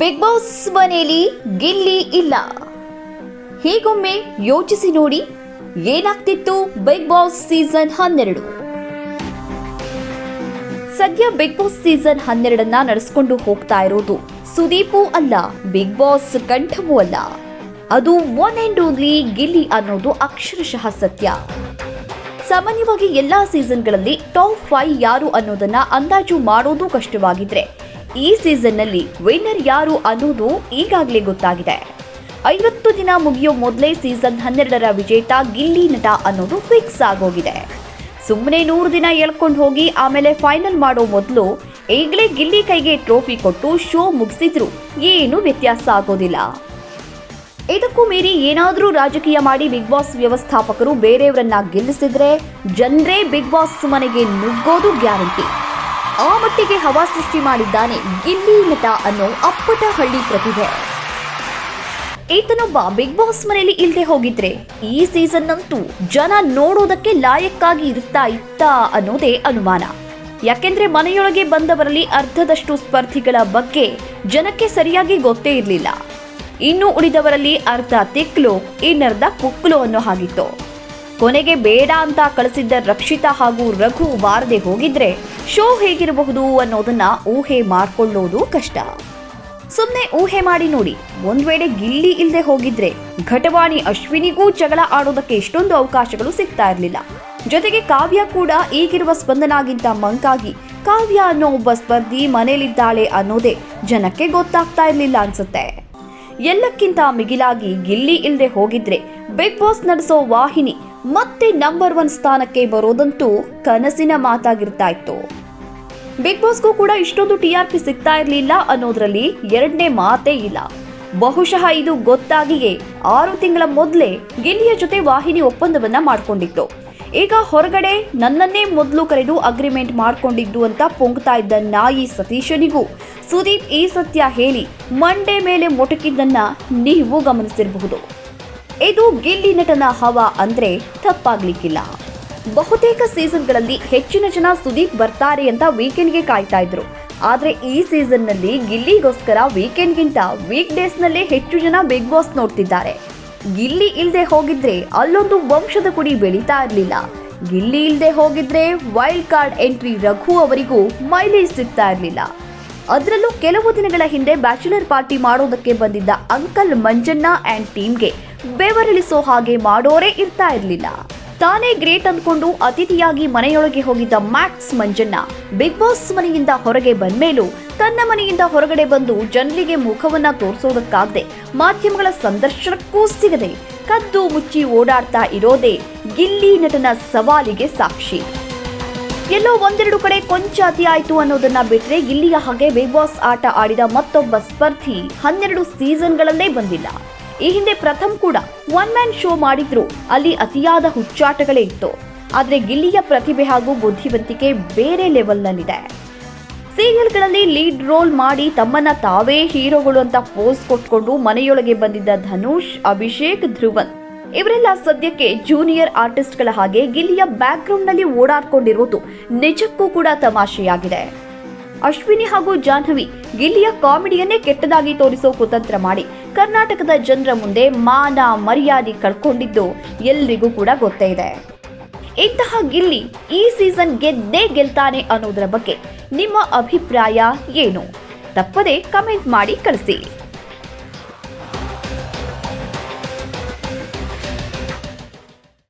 Big boss ಮನೆಯಲ್ಲಿ ಗಿಲ್ಲಿ ಇಲ್ಲ. ಹೀಗೊಮ್ಮೆ ಯೋಚಿಸಿ ನೋಡಿ, ಏನಾಗ್ತಿತ್ತು ಬಿಗ್ ಬಾಸ್ ಸೀಸನ್ ಹನ್ನೆರಡು? ಸದ್ಯ ಬಿಗ್ ಬಾಸ್ ಸೀಸನ್ ಹನ್ನೆರಡನ್ನ ನಡೆಸಿಕೊಂಡು ಹೋಗ್ತಾ ಇರೋದು ಸುದೀಪು ಅಲ್ಲ, ಬಿಗ್ ಬಾಸ್ ಕಂಠವೂ ಅಲ್ಲ. ಅದು ಒನ್ ಅಂಡ್ ಓನ್ಲಿ ಗಿಲ್ಲಿ ಅನ್ನೋದು ಅಕ್ಷರಶಃ ಸತ್ಯ. ಸಾಮಾನ್ಯವಾಗಿ ಎಲ್ಲಾ ಸೀಸನ್ಗಳಲ್ಲಿ ಟಾಪ್ ಫೈವ್ ಯಾರು ಅನ್ನೋದನ್ನ ಅಂದಾಜು ಮಾಡೋದು ಕಷ್ಟವಾಗಿದ್ರೆ ಈ ಸೀಸನ್ನಲ್ಲಿ ವಿನ್ನರ್ ಯಾರು ಅನ್ನೋದು ಈಗಾಗಲೇ ಗೊತ್ತಾಗಿದೆ. ಐವತ್ತು ದಿನ ಮುಗಿಯೋ ಮೊದಲೇ ಸೀಸನ್ ಹನ್ನೆರಡರ ವಿಜೇತ ಗಿಲ್ಲಿ ನಟ ಅನ್ನೋದು ಫಿಕ್ಸ್ ಆಗೋಗಿದೆ. ಸುಮ್ಮನೆ ನೂರು ದಿನ ಎಳ್ಕೊಂಡು ಹೋಗಿ ಆಮೇಲೆ ಫೈನಲ್ ಮಾಡೋ ಮೊದಲು ಈಗಲೇ ಗಿಲ್ಲಿ ಕೈಗೆ ಟ್ರೋಫಿ ಕೊಟ್ಟು ಶೋ ಮುಗಿಸಿದ್ರು. ಏನು ವ್ಯತ್ಯಾಸ ಆಗೋದಿಲ್ಲ. ಇದಕ್ಕೂ ಮೀರಿ ಏನಾದರೂ ರಾಜಕೀಯ ಮಾಡಿ ಬಿಗ್ ಬಾಸ್ ವ್ಯವಸ್ಥಾಪಕರು ಬೇರೆಯವರನ್ನ ಗೆಲ್ಲಿಸಿದ್ರೆ ಜನರೇ ಬಿಗ್ ಬಾಸ್ ಮನೆಗೆ ನುಗ್ಗೋದು ಗ್ಯಾರಂಟಿ. ಆ ಮಟ್ಟಿಗೆ ಹವಾ ಸೃಷ್ಟಿ ಮಾಡಿದ್ದಾನೆ ಗಿಲ್ಲಿ ನಟ ಅನ್ನೋ ಅಪ್ಪಟ ಹಳ್ಳಿ ಪ್ರತಿಭೆ. ಈತನೊಬ್ಬ ಬಿಗ್ ಬಾಸ್ ಮನೆಯಲ್ಲಿ ಇಲ್ದೆ ಹೋಗಿದ್ರೆ ಈ ಸೀಸನ್ ಅಂತೂ ಜನ ನೋಡೋದಕ್ಕೆ ಲಾಯಕ್ಕಾಗಿ ಇರ್ತಾ ಇತ್ತ ಅನ್ನೋದೇ ಅನುಮಾನ. ಯಾಕೆಂದ್ರೆ ಮನೆಯೊಳಗೆ ಬಂದವರಲ್ಲಿ ಅರ್ಧದಷ್ಟು ಸ್ಪರ್ಧಿಗಳ ಬಗ್ಗೆ ಜನಕ್ಕೆ ಸರಿಯಾಗಿ ಗೊತ್ತೇ ಇರಲಿಲ್ಲ. ಇನ್ನು ಉಳಿದವರಲ್ಲಿ ಅರ್ಧ ತಿಕ್ಲು, ಇನ್ನರ್ಧ ಕುಕ್ಲು ಅನ್ನೋ ಹಾಗಿತ್ತು. ಕೊನೆಗೆ ಬೇಡ ಅಂತ ಕಳಿಸಿದ್ದ ರಕ್ಷಿತಾ ಹಾಗೂ ರಘು ಬಾರದೆ ಹೋಗಿದ್ರೆ ಶೋ ಹೇಗಿರಬಹುದು ಅನ್ನೋದನ್ನ ಊಹೆ ಮಾಡ್ಕೊಳ್ಳೋದು ಕಷ್ಟ. ಸುಮ್ಮನೆ ಊಹೆ ಮಾಡಿ ನೋಡಿ, ಒಂದ್ ವೇಳೆ ಗಿಲ್ಲಿ ಇಲ್ಲದೆ ಹೋಗಿದ್ರೆ ಘಟವಾಣಿ ಅಶ್ವಿನಿಗೂ ಜಗಳ ಆಡೋದಕ್ಕೆ ಇಷ್ಟೊಂದು ಅವಕಾಶಗಳು ಸಿಗ್ತಾ ಇರಲಿಲ್ಲ. ಜೊತೆಗೆ ಕಾವ್ಯ ಕೂಡ ಈಗಿರುವ ಸ್ಪಂದನಾಗಿಂತ ಮಂಕಾಗಿ, ಕಾವ್ಯ ಅನ್ನೋ ಒಬ್ಬ ಸ್ಪರ್ಧಿ ಮನೇಲಿದ್ದಾಳೆ ಅನ್ನೋದೇ ಜನಕ್ಕೆ ಗೊತ್ತಾಗ್ತಾ ಇರಲಿಲ್ಲ ಅನ್ಸುತ್ತೆ. ಎಲ್ಲಕ್ಕಿಂತ ಮಿಗಿಲಾಗಿ ಗಿಲ್ಲಿ ಇಲ್ದೆ ಹೋಗಿದ್ರೆ ಬಿಗ್ ಬಾಸ್ ನಡೆಸೋ ವಾಹಿನಿ ಮತ್ತೆ ನಂಬರ್ ಒನ್ ಸ್ಥಾನಕ್ಕೆ ಬರೋದಂತೂ ಕನಸಿನ ಮಾತಾಗಿರ್ತಾ ಇತ್ತು ಬಿಗ್ ಬಾಸ್ಗೂ ಕೂಡ ಇಷ್ಟೊಂದು ಟಿ ಆರ್ ಪಿ ಸಿಗ್ತಾ ಇರಲಿಲ್ಲ ಅನ್ನೋದ್ರಲ್ಲಿ ಎರಡನೇ ಮಾತೇ ಇಲ್ಲ. ಬಹುಶಃ ಇದು ಗೊತ್ತಾಗಿಯೇ ಆರು ತಿಂಗಳ ಮೊದಲೇ ಗಿಲ್ಲಿಯ ಜೊತೆ ವಾಹಿನಿ ಒಪ್ಪಂದವನ್ನ ಮಾಡಿಕೊಂಡಿತ್ತು. ಈಗ ಹೊರಗಡೆ ನನ್ನನ್ನೇ ಮೊದಲು ಕರೆದು ಅಗ್ರಿಮೆಂಟ್ ಮಾಡಿಕೊಂಡಿದ್ದು ಅಂತ ಪೊಂಗ್ತಾ ಇದ್ದ ನಾಯಿ ಸತೀಶನಿಗೂ ಸುದೀಪ್ ಈ ಸತ್ಯ ಹೇಳಿ ಮಂಡೆ ಮೇಲೆ ಮೊಟಕಿದ್ದನ್ನ ನೀವು ಗಮನಿಸಿರಬಹುದು. ಇದು ಗಿಲ್ಲಿ ನಟನ ಹವಾ ಅಂದ್ರೆ ತಪ್ಪಾಗ್ಲಿಕ್ಕಿಲ್ಲ. ಬಹುತೇಕ ಸೀಸನ್ಗಳಲ್ಲಿ ಹೆಚ್ಚಿನ ಜನ ಸುದೀಪ್ ಬರ್ತಾರೆ ಅಂತ ವೀಕೆಂಡ್ಗೆ ಕಾಯ್ತಾ ಇದ್ರು. ಆದ್ರೆ ಈ ಸೀಸನ್ನಲ್ಲಿ ಗಿಲ್ಲಿಗೋಸ್ಕರ ವೀಕೆಂಡ್ಗಿಂತ ವೀಕ್ ಡೇಸ್ನಲ್ಲೇ ಹೆಚ್ಚು ಜನ ಬಿಗ್ ಬಾಸ್ ನೋಡ್ತಿದ್ದಾರೆ. ಗಿಲ್ಲಿ ಇಲ್ಲದೆ ಹೋಗಿದ್ರೆ ಅಲ್ಲೊಂದು ವಂಶದ ಕುಡಿ ಬೆಳೀತಾ ಇರಲಿಲ್ಲ. ಗಿಲ್ಲಿ ಇಲ್ಲದೆ ಹೋಗಿದ್ರೆ ವೈಲ್ಡ್ ಕಾರ್ಡ್ ಎಂಟ್ರಿ ರಘು ಅವರಿಗೂ ಮೈಲೇಜ್ ಸಿಗ್ತಾ ಇರಲಿಲ್ಲ. ಅದರಲ್ಲೂ ಕೆಲವು ದಿನಗಳ ಹಿಂದೆ ಬ್ಯಾಚುಲರ್ ಪಾರ್ಟಿ ಮಾಡೋದಕ್ಕೆ ಬಂದಿದ್ದ ಅಂಕಲ್ ಮಂಜಣ್ಣ ಆ್ಯಂಡ್ ಟೀಮ್ಗೆ ಬೆವರಿಳಿಸೋ ಹಾಗೆ ಮಾಡೋರೇ ಇರ್ತಾ ಇರಲಿಲ್ಲ. ತಾನೇ ಗ್ರೇಟ್ ಅಂದ್ಕೊಂಡು ಅತಿಥಿಯಾಗಿ ಮನೆಯೊಳಗೆ ಹೋಗಿದ್ದ ಮ್ಯಾಕ್ಸ್ ಮಂಜಣ್ಣ ಬಿಗ್ ಬಾಸ್ ಮನೆಯಿಂದ ಹೊರಗೆ ಬಂದ್ಮೇಲೂ ತನ್ನ ಮನೆಯಿಂದ ಹೊರಗಡೆ ಬಂದು ಜನರಿಗೆ ಮುಖವನ್ನ ತೋರಿಸೋದಕ್ಕಾಗದೆ ಮಾಧ್ಯಮಗಳ ಸಂದರ್ಶನಕ್ಕೂ ಸಿಗದೆ ಕದ್ದು ಮುಚ್ಚಿ ಓಡಾಡ್ತಾ ಇರೋದೇ ಗಿಲ್ಲಿ ನಟನ ಸವಾಲಿಗೆ ಸಾಕ್ಷಿ. ಎಲ್ಲೋ ಒಂದೆರಡು ಕಡೆ ಕೊಂಚ ಅತಿಯಾಯಿತು ಅನ್ನೋದನ್ನ ಬಿಟ್ರೆ ಇಲ್ಲಿಯ ಹಾಗೆ ಬಿಗ್ ಬಾಸ್ ಆಟ ಆಡಿದ ಮತ್ತೊಬ್ಬ ಸ್ಪರ್ಧಿ ಹನ್ನೆರಡು ಸೀಸನ್ಗಳಲ್ಲೇ ಬಂದಿಲ್ಲ. ಈ ಹಿಂದೆ ಪ್ರಥಮ್ ಕೂಡ ಒನ್ ಮ್ಯಾನ್ ಶೋ ಮಾಡಿದ್ರು. ಅಲ್ಲಿ ಅತಿಯಾದ ಹುಚ್ಚಾಟಗಳೇ ಇತ್ತು. ಆದ್ರೆ ಗಿಲ್ಲಿಯ ಪ್ರತಿಭೆ ಹಾಗೂ ಬುದ್ಧಿವಂತಿಕೆ ಬೇರೆ ಲೆವೆಲ್ನಲ್ಲಿದೆ. ಸೀರಿಯಲ್ಗಳಲ್ಲಿ ಲೀಡ್ ರೋಲ್ ಮಾಡಿ ತಮ್ಮನ್ನ ತಾವೇ ಹೀರೋಗಳು ಅಂತ ಪೋಸ್ ಕೊಟ್ಕೊಂಡು ಮನೆಯೊಳಗೆ ಬಂದಿದ್ದ ಧನುಷ್, ಅಭಿಷೇಕ್, ಧ್ರುವನ್ ಇವರೆಲ್ಲ ಸದ್ಯಕ್ಕೆ ಜೂನಿಯರ್ ಆರ್ಟಿಸ್ಟ್ಗಳ ಹಾಗೆ ಗಿಲ್ಲಿಯ ಬ್ಯಾಕ್ಗ್ರೌಂಡ್ನಲ್ಲಿ ಓಡಾಡ್ಕೊಂಡಿರುವುದು ನಿಜಕ್ಕೂ ಕೂಡ ತಮಾಷೆಯಾಗಿದೆ. ಅಶ್ವಿನಿ ಹಾಗೂ ಜಾಹ್ನವಿ ಗಿಲ್ಲಿಯ ಕಾಮಿಡಿಯನ್ನೇ ಕೆಟ್ಟದಾಗಿ ತೋರಿಸೋ ಕುತಂತ್ರ ಮಾಡಿ ಕರ್ನಾಟಕದ ಜನರ ಮುಂದೆ ಮಾನ ಮರ್ಯಾದೆ ಕಳ್ಕೊಂಡಿದ್ದು ಎಲ್ರಿಗೂ ಕೂಡ ಗೊತ್ತೇ ಇದೆ. ಇಂತಹ ಗಿಲ್ಲಿ ಈ ಸೀಸನ್ ಗೆದ್ದೇ ಗೆಲ್ತಾನೆ ಅನ್ನೋದರ ಬಗ್ಗೆ ನಿಮ್ಮ ಅಭಿಪ್ರಾಯ ಏನು? ತಪ್ಪದೆ ಕಮೆಂಟ್ ಮಾಡಿ ಕಳಿಸಿ.